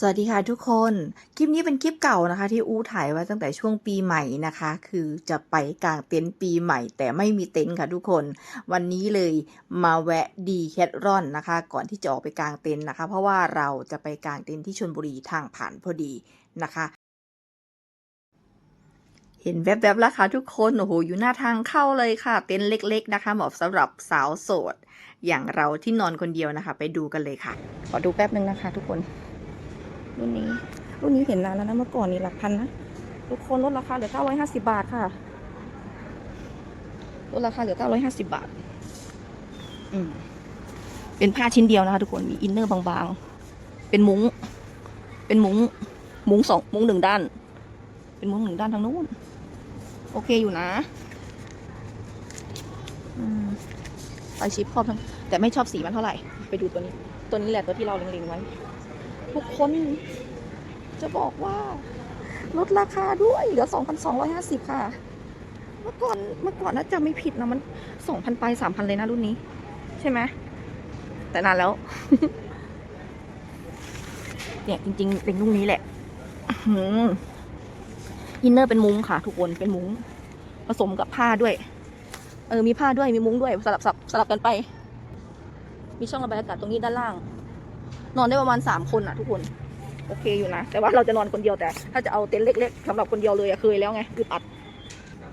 สวัสดีค่ะทุกคน คลิปนี้เป็นคลิปเก่านะคะ ที่อู้ถ่ายไว้ตั้งแต่ช่วงปีใหม่นะคะ คือจะไปกางเต็นท์ปีใหม่ แต่ไม่มีเต็นท์ค่ะทุกคน วันนี้เลยมาแวะดีแคทรอนนะคะ ก่อนที่จะออกไปกางเต็นท์นะคะ เพราะว่าเราจะไปกางเต็นท์ที่ชลบุรีทางผ่านพอดีนะคะเห็นแวบๆแล้วค่ะทุกคนโอ้โหอยู่หน้าทางเข้าเลยค่ะเต็นท์เล็กๆนะคะเหมาะสำหรับสาวโสด อย่างเราที่นอนคนเดียวนะคะ ไปดูกันเลยค่ะ ขอดูแป๊บนึงนะคะ ทุกคน รุ่นนี้ รุ่นนี้เห็นนานแล้วนะเมื่อก่อนนี่หลักพันนะ ทุกคนลดราคาเหลือ 950 บาทค่ะ ลดราคาเหลือ 950 บาท อืม เป็นผ้าชิ้นเดียวนะคะทุกคน มีอินเนอร์บางๆ เป็นมุ้ง เป็นมุ้ง มุ้งสองมุ้งหนึ่งด้าน เป็นมุ้งหนึ่งด้านทางนู้น โอเคอยู่นะ อืมไฟชิปครอบทั้ง แต่ไม่ชอบสีมันเท่าไหร่ ไปดูตัวนี้ ตัวนี้แหละตัวที่เราเล็งๆไว้ ทุกคนจะบอกว่า ลดราคาด้วย เหลือ 2,250 ค่ะ เมื่อก่อนเมื่อก่อนน่าจะไม่ผิดนะมัน 2,000 ไป 3,000 เลยนะรุ่นนี้ ใช่ไหมแต่นานแล้ว เนี่ยจริง ๆ เป็นรุ่นนี้แหละอืมอินเนอร์เป็นมุ้งค่ะ ทุกคนเป็นมุ้ง ผสมกับผ้าด้วย เออมีผ้าด้วยมีมุ้งด้วยสลับสลับสลับกันไป มีช่องระบายอากาศตรงนี้ด้านล่าง นอนได้ประมาณสามคนอะทุกคน โอเคอยู่นะ แต่ว่าเราจะนอนคนเดียวแต่ ถ้าจะเอาเต็นท์เล็กๆสำหรับคนเดียวเลยอะเคยแล้วไงอึดอัด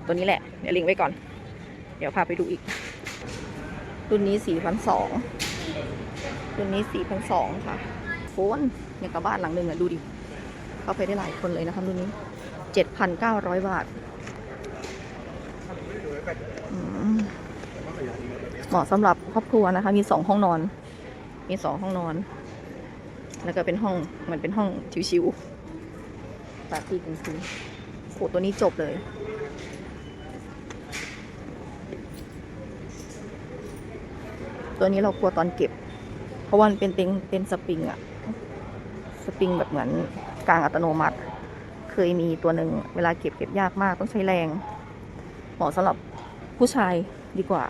ตัวนี้แหละ เดี๋ยวลิงไว้ก่อน เดี๋ยวพาไปดูอีก รุ่นนี้สี่พันสองรุ่นนี้สี่พันสองค่ะโฟนเนี่ยกับบ้านหลังหนึ่งอะดูดิ เข้าไปได้หลายคนเลยนะคะรุ่นนี้เจ็ดพันเก้าร้อยบาทเหมาะสำหรับครอบครัวนะคะ มีสองห้องนอน มีสองห้องนอน แล้วก็เป็นห้องมือนเป็นห้องชิวๆปาร์ตี้กลางคืนโหตัวนี้จบเลย ตัวนี้เรากลัวตอนเก็บ เพราะว่ามันเป็นเต็นท์เป็นสปริงอะสปริงแบบเหมือนกลางอัตโนมัติ เคยมีตัวหนึ่งเวลาเก็บเก็บยากมากต้องใช้แรง เหมาะสำหรับผู้ชายดีกว่า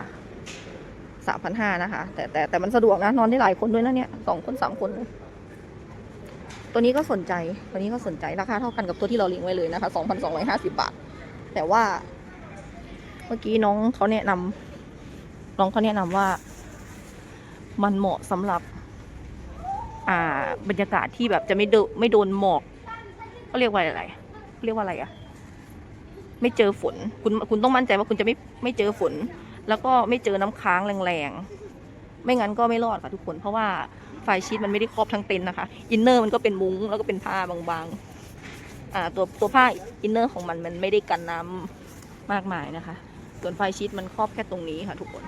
สามพันห้านะคะ แต่แต่แต่มันสะดวกนะ นอนได้หลายคนด้วยนะเนี่ยสองคนสามคนเลย ตัวนี้ก็สนใจ ตัวนี้ก็สนใจราคาเท่ากันกับตัวที่เราเลี้ยงไว้เลยนะคะสองพันสองร้อยห้าสิบาท แต่ว่า เมื่อกี้น้องเขาแนะนำน้องเขาแนะนำว่า มันเหมาะสำหรับ อ่า บรรยากาศที่แบบจะไม่โดไม่โดนหมอกเขาเรียกว่าอะไร เรียกว่าอะไรอะไม่เจอฝน คุณคุณต้องมั่นใจว่าคุณจะไม่ไม่เจอฝน แล้วก็ไม่เจอน้ำค้างแรงๆ ไม่งั้นก็ไม่รอดค่ะทุกคน เพราะว่าไฟชีตมันไม่ได้ครอบทั้งเต็นท์นะคะ อินเนอร์มันก็เป็นมุ้งแล้วก็เป็นผ้าบางๆอ่าตัวตัวผ้าอินเนอร์ของมันมันไม่ได้กันน้ำมากมายนะคะ ส่วนไฟชีตมันครอบแค่ตรงนี้ค่ะทุกคน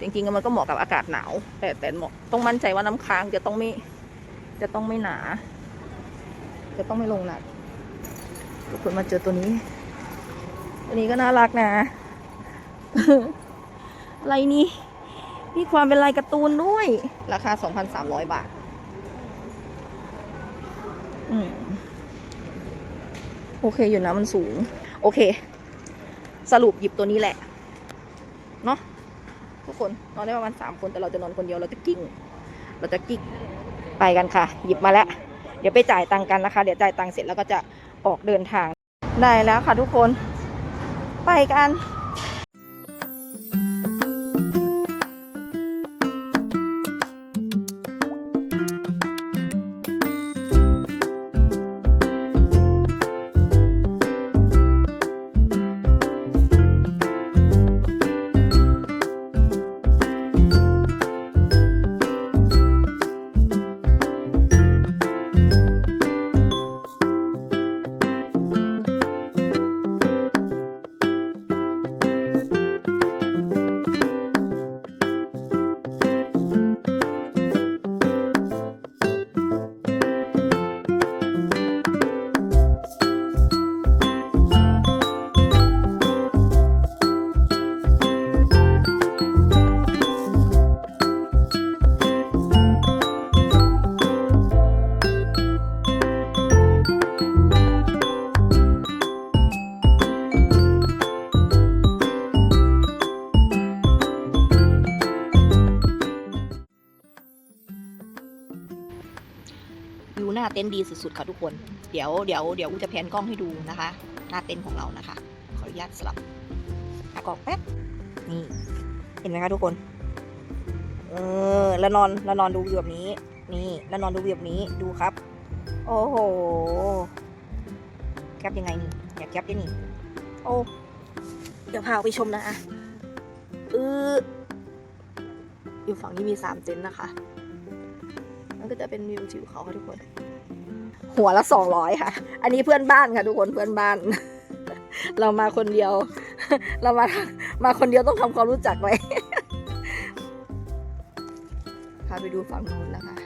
จริงๆมันก็เหมาะกับอากาศหนาว แต่แต่เหมาะต้องมั่นใจว่าน้ำค้างจะต้องไม่จะต้องไม่หนา จะต้องไม่ลงหนักทุกคนมาเจอตัวนี้ ตัวนี้ก็น่ารักนะ อะไรนี่ มีความเป็นลายการ์ตูนด้วย ราคา 2,300 บาท อืม โอเคอยู่นะมันสูง โอเค สรุปหยิบตัวนี้แหละ เนาะทุกคน นอนได้ประมาณสามคนแต่เราจะนอนคนเดียวเราจะกิ้ง เราจะกิ้งไปกันค่ะ หยิบมาแล้ว เดี๋ยวไปจ่ายตังค์กันนะคะ เดี๋ยวจ่ายตังค์เสร็จแล้วก็จะออกเดินทางได้แล้วค่ะทุกคน ไปกัน นท์ดีสุดๆค่ะทุกคน เดี๋ยวเดี๋ยวเดี๋ยวอูจะแพนกล้องให้ดูนะคะ หน้าเต็นของเรานะคะ ขออนุญาตสลับอากล่องแป๊บ นี่ เห็นไหมคะทุกคน เออ แล้วนอนแล้วนอนดูวิวแบบนี้ นี่ แล้วนอนดูวิวแบบนี้ ดูครับ โอ้โห แคปยังไงนี่อยากแคปยังนี่ โอ้ เดี๋ยวพาไปชมนะอะเอออยู่ฝั่งนี้มีสามเต็นท์นะคะ มันก็จะเป็นวิวทิวเขาค่ะทุกคน หัวละสองร้อยค่ะ อันนี้เพื่อนบ้านค่ะ ทุกคนเพื่อนบ้าน เรามาคนเดียว เรามามาคนเดียวต้องทำความรู้จักไว้พาไปดูฝั่งนู้นนะคะ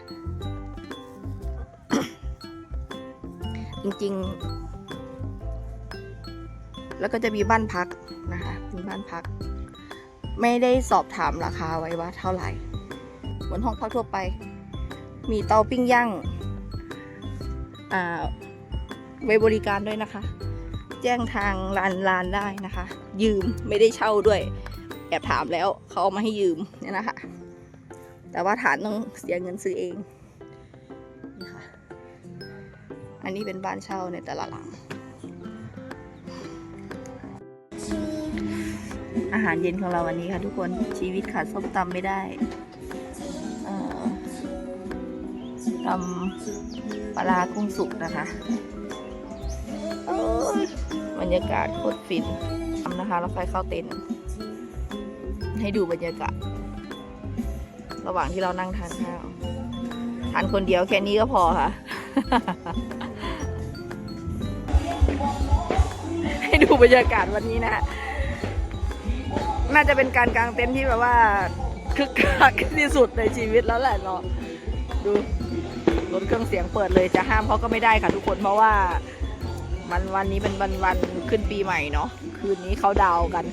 จริงๆ แล้วก็จะมีบ้านพักนะคะมีบ้านพัก ไม่ได้สอบถามราคาไว้ว่าเท่าไหร่ เหมือนห้องพักทั่วไป มีเตาปิ้งย่าง ไว้บริการด้วยนะคะ แจ้งทางลานลานได้นะคะ ยืมไม่ได้เช่าด้วย แอบถามแล้วเขาเอามาให้ยืมเนี่ยนะคะ แต่ว่าฐานต้องเสียเงินซื้อเองนี่ค่ะอันนี้เป็นบ้านเช่าในแต่ละหลัง อาหารเย็นของเราวันนี้ค่ะทุกคนชีวิตขาดส้มตำไม่ได้ ตำปลากุ้งสุกนะคะบรรยากาศโคตรฟินทำนะคะแล้วไฟเข้าเต็นท์ให้ดูบรรยากาศ ระหว่างที่เรานั่งทานข้าวทานคนเดียวแค่นี้ก็พอค่ะ ให้ดูบรรยากาศวันนี้นะฮะน่าจะเป็นการกางเต็นท์ที่แบบว่าคึกคักที่สุดในชีวิตแล้วแหละเนาะดู รถเครื่องเสียงเปิดเลยจะห้ามเขาก็ไม่ได้ค่ะทุกคนเพราะว่ามันวันนี้เป็นวันวันขึ้นปีใหม่เนาะคืนนี้เขาดาวกัน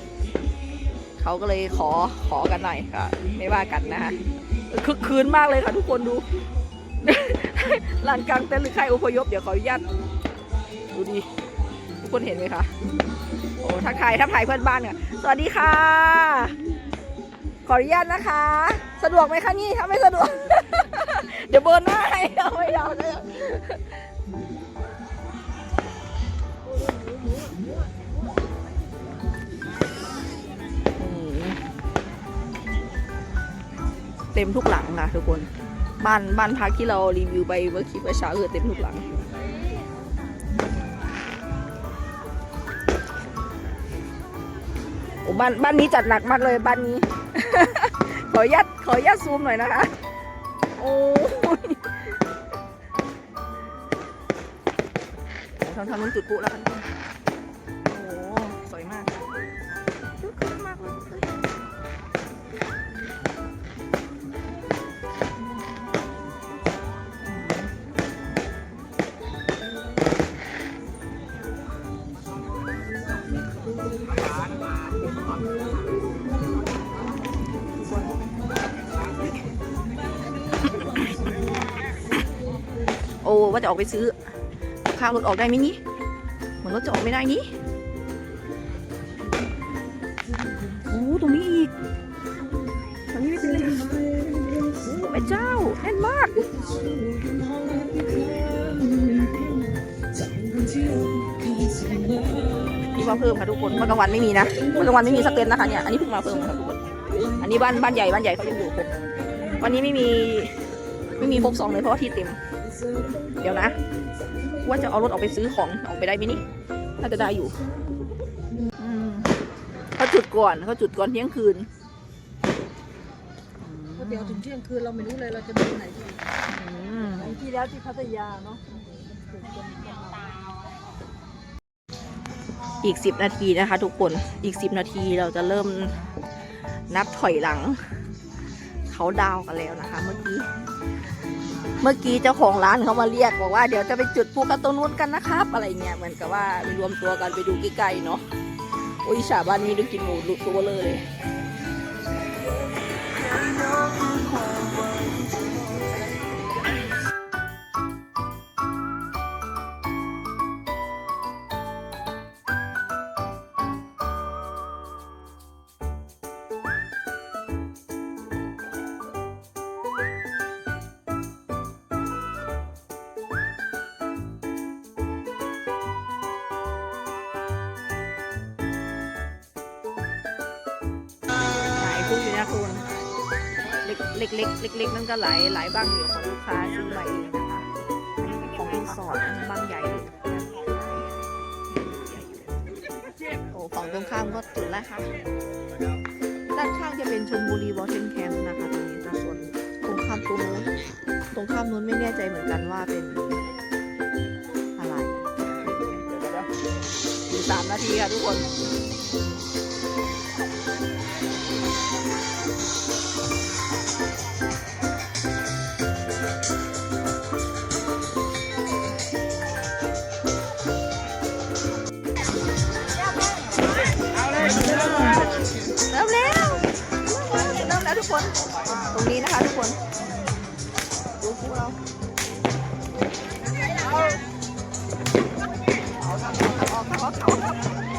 เขาก็เลยขอขอกันหน่อยค่ะ ไม่ว่ากันนะคะคึกคืนมากเลยค่ะทุกคนดูลานกลางเต็นท์หรือใครอพยพเดี๋ยวขออนุญาตดูดิทุกคนเห็นไหมคะโอ้ทักทายทักทายเพื่อนบ้านเนี่ยสวัสดีค่ะ ขออนุญาตนะคะ สะดวกไหมคะนี่ถ้าไม่สะดวก เดี๋ยวเบิร์นหน้าให้เอาไม่เอาไม่เอาอืมเต็มทุกหลังค่ะทุกคน บ้านบ้านพักที่เรารีวิวไปเมื่อคลิปเมื่อเช้าคือเต็มทุกหลังโอ้บ้านบ้านนี้จัดหนักมากเลยบ้านนี้ ขออนุญาตขออนุญาตซูมหน่อยนะคะ อ้ยทางทางนู้นจุดปุ๊แล้วกัน ว่าจะออกไปซื้อข้าวรถออกได้ไหมนี่เหมือนรถจะออกไม่ได้นี่โอ้ตรงนี้อีกตรงนี้ไม่เป็นไรโอ้แม่เจ้าแน่นมากนี่มาเพิ่มค่ะทุกคนเมื่อกลางวันไม่มีนะเมื่อกลางวันไม่มีสกเต็นท์นะคะเนี่ยอันนี้เพิ่งมาเพิ่มค่ะทุกคนอันนี้บ้านบ้านใหญ่บ้านใหญ่เขายังอยู่ครบวันนี้ไม่มีไม่มีครบสองเลยเพราะว่าที่เต็ม เดี๋ยวนะ ว่าจะเอารถออกไปซื้อของออกไปได้ไหมนี่น่าจะได้อยู่อืมเขาจุดก่อนเขาจุดก่อนเที่ยงคืนเพราะเดี๋ยวถึงเที่ยงคืนเราไม่รู้เลยเราจะไปไหนดีอืมครั้งที่แล้วที่พัทยาเนาะอีกสิบนาทีนะคะ ทุกคนอีกสิบนาทีเราจะเริ่มนับถอยหลัง เขาดาวน์กันแล้วนะคะ เมื่อกี้ เมื่อกี้เจ้าของร้านเขามาเรียกบอกว่าเดี๋ยวจะไปจุดพลุกันตรงนู้นกันนะครับ อะไรเงี้ยเหมือนกับว่าไปรวมตัวกันไปดูใกล้ๆเนาะอุ้ยชาบ้านนี้ดูกินหมูลุตัวเลย เล็กๆ เล็ก ๆ นั่นก็หลายหลายบ้างอยู่ของลูกค้าซื้อมาเองนะคะของรีสอร์ทบางใหญ่โอ้ฝั่งตรงข้ามก็จุดแล้วค่ะ ด้านข้างจะเป็นชลบุรีวอเทนแคมป์นะคะตรงนี้นะส่วนตรงข้ามตรงนู้นตรงข้ามนู้นไม่แน่ใจเหมือนกันว่าเป็นอะไรอีกสามนาทีค่ะทุกคน คน ตรงนี้นะคะทุกคนดูพวกเราเอาเอาเอาเอา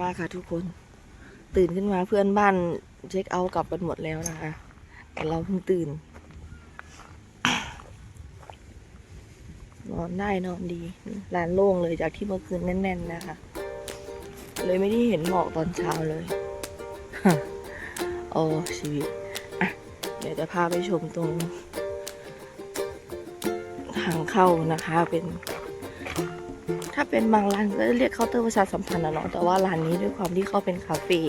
มากค่ะทุกคน ตื่นขึ้นมาเพื่อนบ้านเช็คเอาท์กลับกันหมดแล้วนะคะ แต่เราเพิ่งตื่น นอนได้นอนดีร้านโล่งเลยจากที่เมื่อคืนแน่น ๆ นะคะ เลยไม่ได้เห็นหมอกตอนเช้าเลยโอ้ชีวิตเดี๋ยวจะพาไปชมตรง ทางเข้านะคะเป็น เป็นบางร้านก็จะเรียกเคาน์เตอร์ประชาสัมพันธ์นะเนาะแต่ว่าร้านนี้ด้วยความที่เขาเป็นคาเฟ่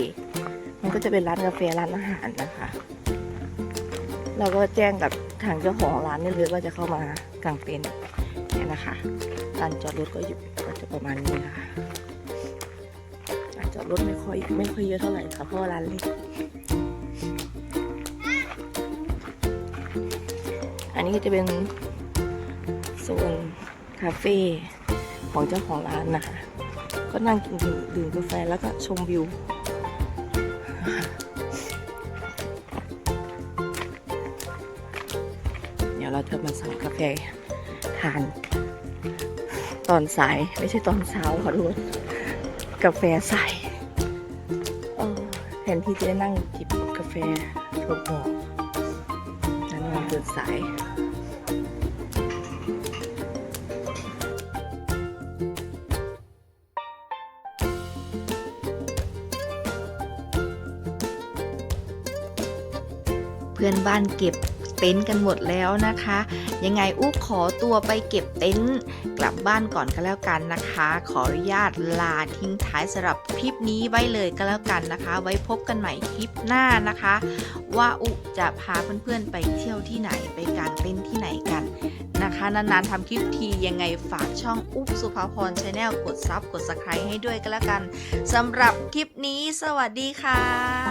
มันก็จะเป็นร้านกาแฟร้านอาหารนะคะ เราก็แจ้งกับทางเจ้าของร้านนี่เลยว่าจะเข้ามากางเต็นท์เนี่ยนะคะลานจอดรถก็อยู่ก็จะประมาณนี้ค่ะลานจอดรถไม่ค่อยไม่ค่อยเยอะเท่าไหร่ค่ะเพราะร้านเล็กอันนี้ก็จะเป็นโซนคาเฟ่ ของเจ้าของร้านนะคะ ก็นั่งกินดื่มกาแฟแล้วก็ชมวิวเดี๋ยวเราจะมาสั่งกาแฟทาน ตอนสายไม่ใช่ตอนเช้าค่ะทุกคนกาแฟใส่เออแทนที่จะได้นั่งจิบกาแฟโทรบอกนั้นมันตื่นสาย พื่อนบ้านเก็บเต็นท์กันหมดแล้วนะคะ ยังไงอุ๊ขอตัวไปเก็บเต็นท์กลับบ้านก่อนก็แล้วกันนะคะ ขออนุญาตลาทิ้งท้ายสำหรับคลิปนี้ไว้เลยก็แล้วกันนะคะ ไว้พบกันใหม่คลิปหน้านะคะ ว่าอุจะพาเพื่อนๆไปเที่ยวที่ไหนไปกางเต็นท์ที่ไหนกันนะคะ นานๆทำคลิปทียังไงฝากช่องอุ๊สุภาพรชาแนลกดซับกดสไครต์ให้ด้วยก็แล้วกันสำหรับคลิปนี้ สวัสดีค่ะ